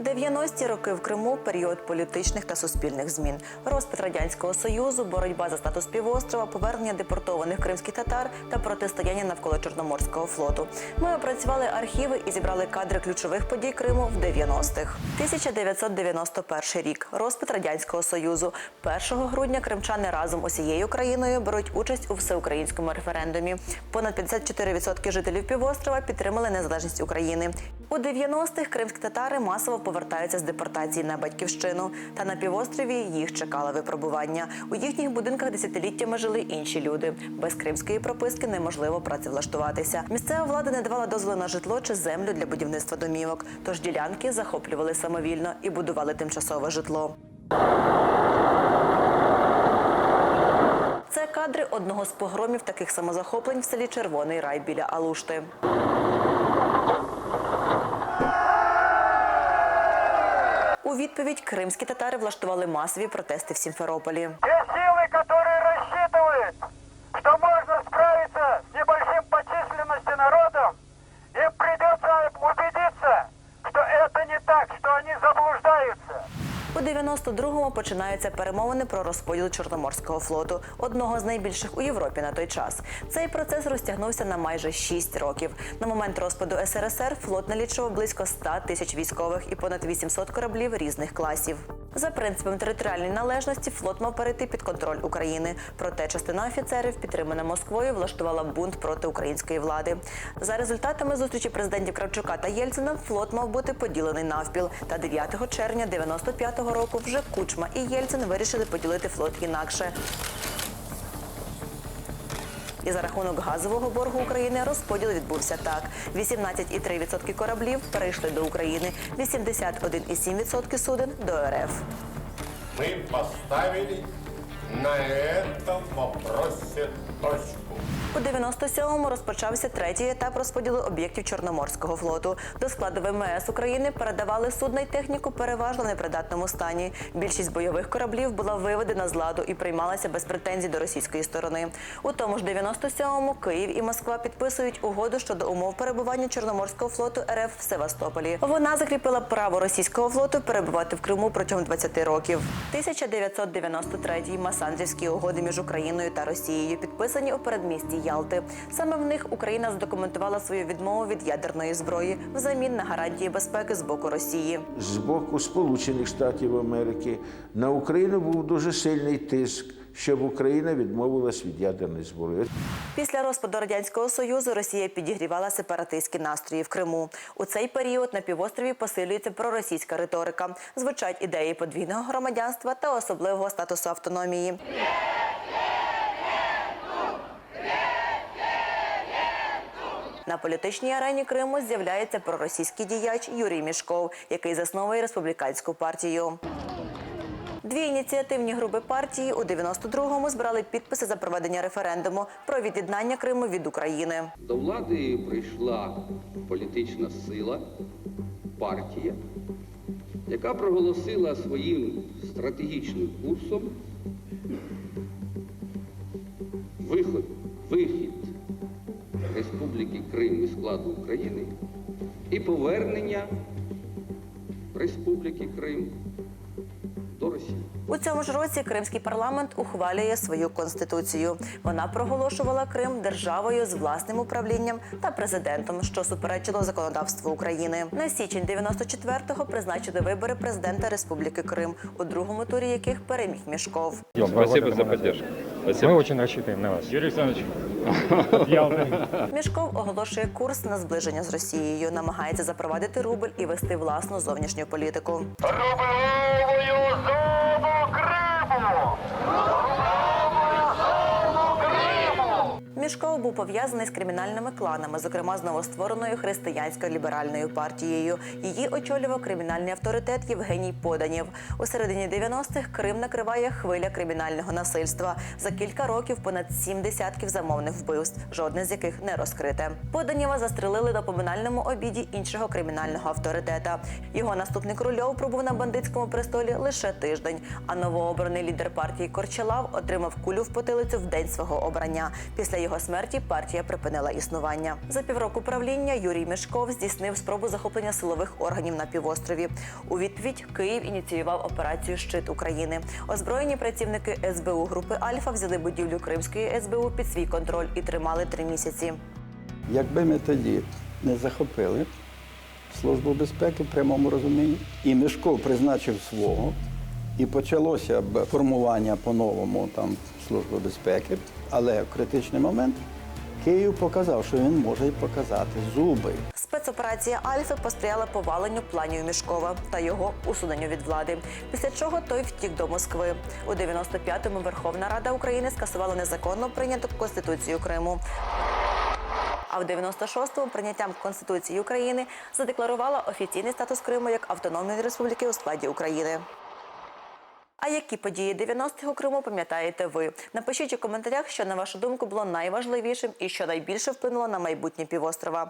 90-ті роки в Криму період політичних та суспільних змін, розпад радянського союзу, боротьба за статус півострова, повернення депортованих кримських татар та протистояння навколо Чорноморського флоту. Ми опрацювали архіви і зібрали кадри ключових подій Криму в 90-х. 1991 рік. Розпад радянського союзу. 1 грудня кримчани разом усією країною беруть участь у всеукраїнському референдумі. Понад 54% жителів півострова підтримали незалежність України. У 90-х кримські татари масово повертаються з депортації на батьківщину. Та на півострові їх чекало випробування. У їхніх будинках десятиліттями жили інші люди. Без кримської прописки неможливо працевлаштуватися. Місцева влада не давала дозволу на житло чи землю для будівництва домівок. Тож ділянки захоплювали самовільно і будували тимчасове житло. Це кадри одного з погромів таких самозахоплень в селі Червоний Рай біля Алушти. У відповідь кримські татари влаштували масові протести в Сімферополі. 92-му починаються перемовини про розподіл Чорноморського флоту, одного з найбільших у Європі на той час. Цей процес розтягнувся на майже 6 років. На момент розпаду СРСР флот налічував близько 100 тисяч військових і понад 800 кораблів різних класів. За принципом територіальної належності флот мав перейти під контроль України. Проте частина офіцерів, підтримана Москвою, влаштувала бунт проти української влади. За результатами зустрічі президентів Кравчука та Єльцина флот мав бути поділений навпіл. Та 9 червня 95-го року вже Кучма і Єльцин вирішили поділити флот інакше. І за рахунок газового боргу України розподіл відбувся так: 18,3% кораблів перейшли до України, 81,7% суден до РФ. мы поставили на этом вопросе точку. У 97-му розпочався третій етап розподілу об'єктів Чорноморського флоту. До складу ВМС України передавали судна й техніку переважно в непридатному стані. Більшість бойових кораблів була виведена з ладу і приймалася без претензій до російської сторони. У тому ж 97-му Київ і Москва підписують угоду щодо умов перебування Чорноморського флоту РФ в Севастополі. Вона закріпила право російського флоту перебувати в Криму протягом 20 років. 1993-й Масандрівські угоди між Україною та Росією підписані у передмісті Ялти. Саме в них Україна задокументувала свою відмову від ядерної зброї взамін на гарантії безпеки з боку Росії. з боку Сполучених Штатів Америки на Україну був дуже сильний тиск, щоб Україна відмовилась від ядерної зброї. Після розпаду радянського союзу Росія підігрівала сепаратистські настрої в Криму. У цей період на півострові посилюється проросійська риторика. Звучать ідеї подвійного громадянства та особливого статусу автономії. На політичній арені Криму з'являється проросійський діяч Юрій Мішков, який засновує республіканську партію. Дві ініціативні групи партії у 92-му збирали підписи за проведення референдуму про від'єднання Криму від України. До влади прийшла політична сила, партія, яка проголосила своїм стратегічним курсом виход, вихід Крим із складу України і повернення Республіки Крим до Росії. У цьому ж році Кримський парламент ухвалює свою конституцію. Вона проголошувала Крим державою з власним управлінням та президентом, що суперечило законодавству України. На січень 94-го призначили вибори президента Республіки Крим, у другому турі яких переміг Мішков. Спасибо за поддержку. Спасибо. Мы очень рассчитываем на вас. Юрий Александрович, Мішков оголошує курс на зближення з Росією, намагається запровадити рубль і вести власну зовнішню політику. Рублевою зону Мішков був пов'язаний з кримінальними кланами, зокрема з новоствореною християнською ліберальною партією. Її очолював кримінальний авторитет Євгеній Поданєв. У середині 90-х Крим накриває хвиля кримінального насильства. За кілька років понад сім десятків замовних вбивств, жодне з яких не розкрите. Поданєва застрелили на поминальному обіді іншого кримінального авторитета. Його наступник Рульов пробув на бандитському престолі лише тиждень. А новообраний лідер партії Корчелав отримав кулю в потилицю в день свого обрання. Після його смерті партія припинила існування. За півроку правління Юрій Мішков здійснив спробу захоплення силових органів на півострові. У відповідь Київ ініціював операцію Щит України. Озброєні працівники СБУ групи Альфа взяли будівлю Кримської СБУ під свій контроль і тримали три місяці. Якби ми тоді не захопили Службу безпеки в прямому розумінні, і Мишков призначив свого, і почалося б формування по-новому там Служби безпеки, але критичний момент Київ показав, що він може й показати зуби. Спецоперація Альфи посприяла поваленню планів Мішкова та його усуненню від влади. Після чого той втік до Москви. У 95-му Верховна Рада України скасувала незаконно прийняту Конституцію Криму. А в 96-му прийняттям Конституції України задекларувала офіційний статус Криму як автономної республіки у складі України. А які події 90-х у Криму пам'ятаєте ви? Напишіть у коментарях, що на вашу думку було найважливішим і що найбільше вплинуло на майбутнє півострова.